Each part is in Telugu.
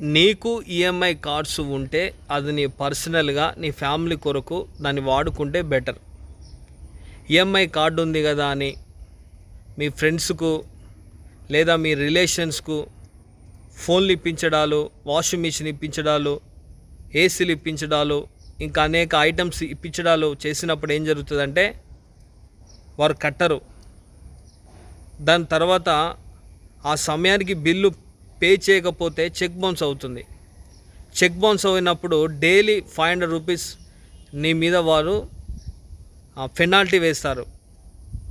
నీకు ఈఎంఐ కార్డ్స్ ఉంటే అది నీ పర్సనల్గా నీ ఫ్యామిలీ కొరకు దాన్ని వాడుకుంటే బెటర్. ఈఎంఐ కార్డు ఉంది కదా అని మీ ఫ్రెండ్స్కు లేదా మీ రిలేషన్స్కు ఫోన్లు ఇప్పించడాలు వాషింగ్ మిషన్ ఇప్పించడాలు ఏసీలు ఇప్పించడాలు ఇంకా అనేక ఐటమ్స్ ఇప్పించడాలు చేసినప్పుడు ఏం జరుగుతుందంటే వారు కట్టరు. దాని తర్వాత ఆ సమయానికి బిల్లు పే చేయకపోతే చెక్ బౌన్స్ అవుతుంది. చెక్ బౌన్స్ అయినప్పుడు డైలీ ఫైవ్ హండ్రెడ్ రూపీస్ నీ మీద వారు పెనాల్టీ వేస్తారు.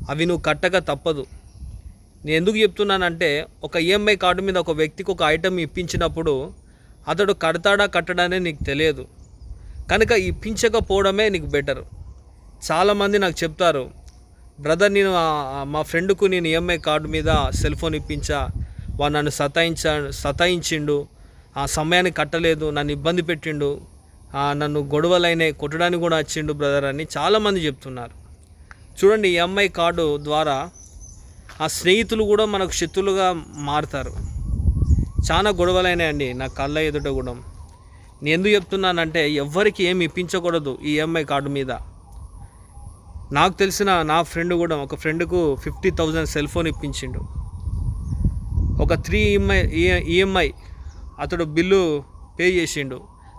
అవి నువ్వు కట్టక తప్పదు. నేను ఎందుకు చెప్తున్నానంటే ఒక ఈఎంఐ కార్డు మీద ఒక వ్యక్తికి ఒక ఐటెం ఇప్పించినప్పుడు అతడు కడతాడా కట్టడానే నీకు తెలియదు. కనుక ఇప్పించకపోవడమే నీకు బెటర్. చాలామంది నాకు చెప్తారు బ్రదర్ నేను మా ఫ్రెండ్కు నేను ఈఎంఐ కార్డు మీద సెల్ ఫోన్ ఇప్పించా వాడు నన్ను సతాయించ సతాయించిండు. ఆ సమయానికి కట్టలేదు నన్ను ఇబ్బంది పెట్టిండు. నన్ను గొడవలైనాయి కొట్టడానికి కూడా వచ్చిండు బ్రదర్ అని చాలామంది చెప్తున్నారు. చూడండి ఈఎంఐ కార్డు ద్వారా ఆ స్నేహితులు కూడా మనకు శత్రులుగా మారుతారు. చాలా గొడవలైనాయండి నా కళ్ళ ఎదుట కూడా. నేను ఎందుకు చెప్తున్నానంటే ఎవ్వరికి ఏమి ఇప్పించకూడదు ఈ ఈఎంఐ కార్డు మీద. నాకు తెలిసిన నా ఫ్రెండ్ కూడా ఒక ఫ్రెండ్కు ఫిఫ్టీ థౌజండ్ సెల్ ఫోన్ ఇప్పించిండు. ఒక త్రీ ఈఎంఐ ఈఎంఐ అతడు బిల్లు పే చేసిండు.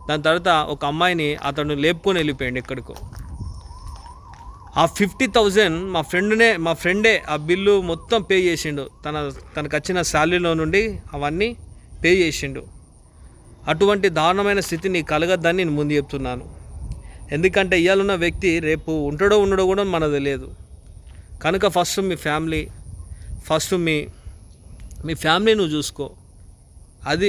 దాని తర్వాత ఒక అమ్మాయిని అతను లేపుకొని వెళ్ళిపోయాడు ఎక్కడికో. ఆ ఫిఫ్టీ థౌజండ్ మా ఫ్రెండ్నే మా ఫ్రెండే ఆ బిల్లు మొత్తం పే చేసిండు. తన తనకు వచ్చిన శాలరీలో నుండి అవన్నీ పే చేసిండు. అటువంటి దారుణమైన స్థితిని కలగద్దని నేను ముందు చెప్తున్నాను. ఎందుకంటే ఇవాళ వ్యక్తి రేపు ఉంటాడో ఉండడో కూడా మనకు తెలియదు. కనుక ఫస్ట్ మీ ఫ్యామిలీ ఫస్ట్ మీ మీ ఫ్యామిలీ నువ్వు చూసుకో. అది